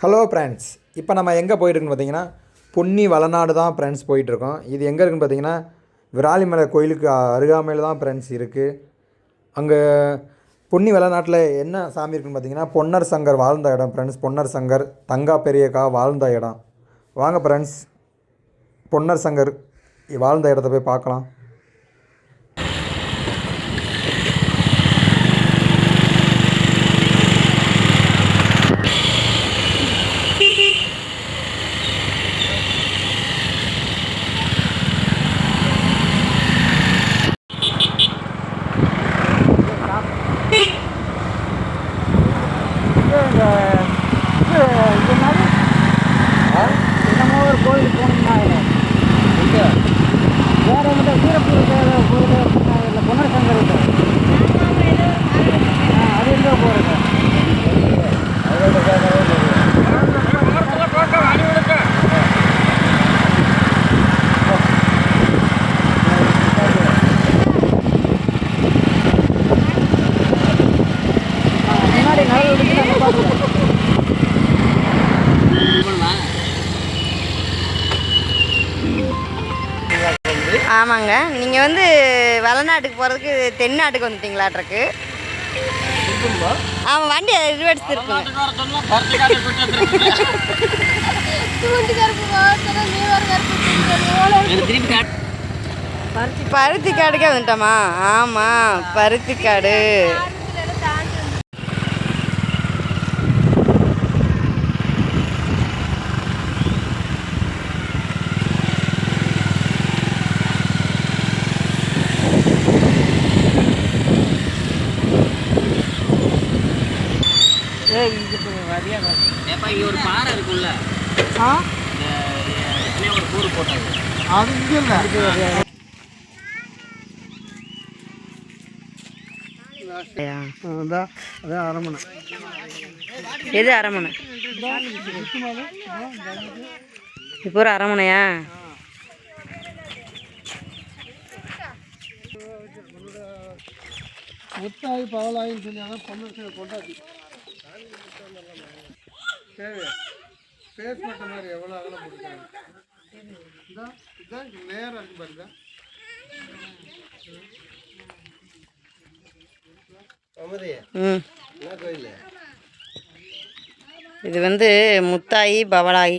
Hello friends இப்போ நம்ம எங்கே போயிட்டுருக்குன்னு பார்த்தீங்கன்னா பொன்னி வளநாடு தான் ஃப்ரெண்ட்ஸ் போயிட்டுருக்கோம். இது எங்கே இருக்குன்னு பார்த்தீங்கன்னா விராலிமலை கோயிலுக்கு அருகாமையில் தான் ஃப்ரெண்ட்ஸ் இருக்குது அங்கே பொன்னி வளநாட்டில் என்ன சாமி இருக்குன்னு பார்த்தீங்கன்னா பொன்னர் சங்கர் வாழ்ந்த இடம் ஃப்ரெண்ட்ஸ் பொன்னர் சங்கர் தங்கா பெரியக்கா வாழ்ந்த இடம். வாங்க ஃப்ரெண்ட்ஸ் பொன்னர் சங்கர் வாழ்ந்த இடத்த போய் பார்க்கலாம் என்னமோ ஒரு கோயில் போகணும்னாங்க வேற எங்கிட்ட வீரப்பூர் கோயில் இல்லை பொன்னர் சங்கர் இருக்கு ஆ அது எங்கே போகிறது முன்னாடி நகல் எடுத்து அங்கே பார்த்துருக்கோம் ஆமாங்க. நீங்கள் வந்து வளநாட்டுக்கு போகிறதுக்கு தென்னாட்டுக்கு வந்துட்டீங்களாட்ருக்கு. ஆமாம் வண்டி ரிவர்ஸ் இருக்குங்க பருத்தி காடுக்கே வந்துட்டோமா? ஆமாம் பருத்தி காடு. ஏய் இது இப்போ வரியா ஏப்பா இங்க ஒரு பாறை இருக்குல்ல ஆ? இந்த ஏற்கனவே ஒரு கூறு போட்டாங்க. அது இங்கே இல்லை. அரமனை எது அரமனை இப்போ ஒரு அரமனையா முத்தாய் பவலாயின்னு சொல்லி அதான் பொண்ணு கொண்டாடி சரி. பேஸ் மட்ட மாதிரி எவ்வளோ அகலம் போட்டுருக்காங்க? இதான் இதான் நேரம் இருக்கு பாருங்க இது. வந்து முத்தாயி பவளாயி.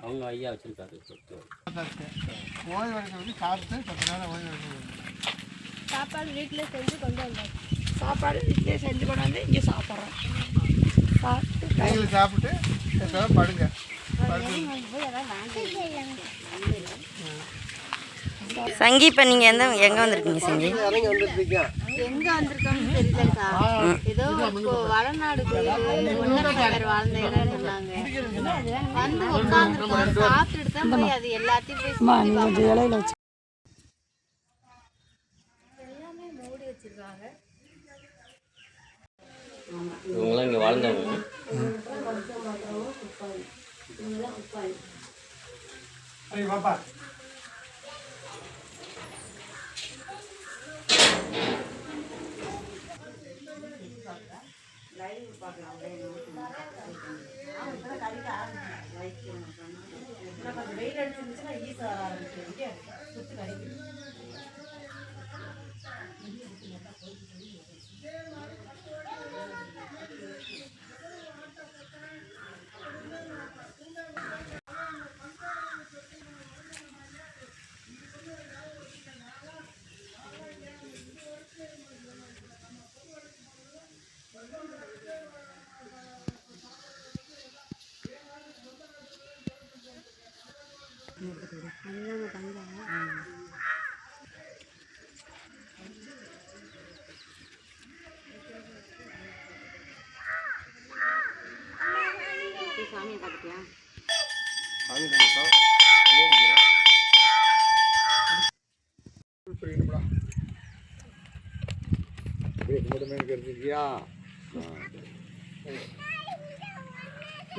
அவங்க ஐயா வச்சிருக்காரு. ஓய்வு சாப்பிட்டு பத்து நேரம் ஓய்வு சாப்பாடு வீட்டில் செஞ்சு கொண்டு வந்தோம் சாப்பாடு வீட்டிலே செஞ்சு கொண்டு வந்து இங்கே சாப்பிட்றோம். சாப்பிட்டு நீங்களும் சாப்பிட்டு பேசாம படுங்க. சங்கி இப்போ நீங்கள் எந்த எங்கே வந்திருக்கீங்க சங்கி? இறங்கி வந்துருக்கீங்க எங்கே வந்திருக்கோம்னு தெரியலக்கா. ஏதோ இப்போ வடநாடு கோயில் வாழ்ந்த இடம் சொன்னாங்க. வந்து உட்காந்துருக்கோம் சாப்பிட்டுட்டு தான் போய் அது எல்லாத்தையும் போய் இவங்கெல்லாம் இங்க வாழ்ந்தவங்க. பாப்பா. கொஞ்சம் வெயில் அடிச்சிருந்துச்சுன்னா ஈஸியாக ஆரம்பிக்கும். சுற்றி கறிக்கணும்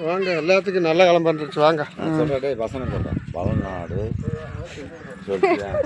வாங்க எல்லாத்துக்கும் நல்ல கிளம்பு வந்துருச்சு. வாங்க. சொல்கிறேன் வசனம் சொல்கிறேன் பழநாடு சொல்கிறேன்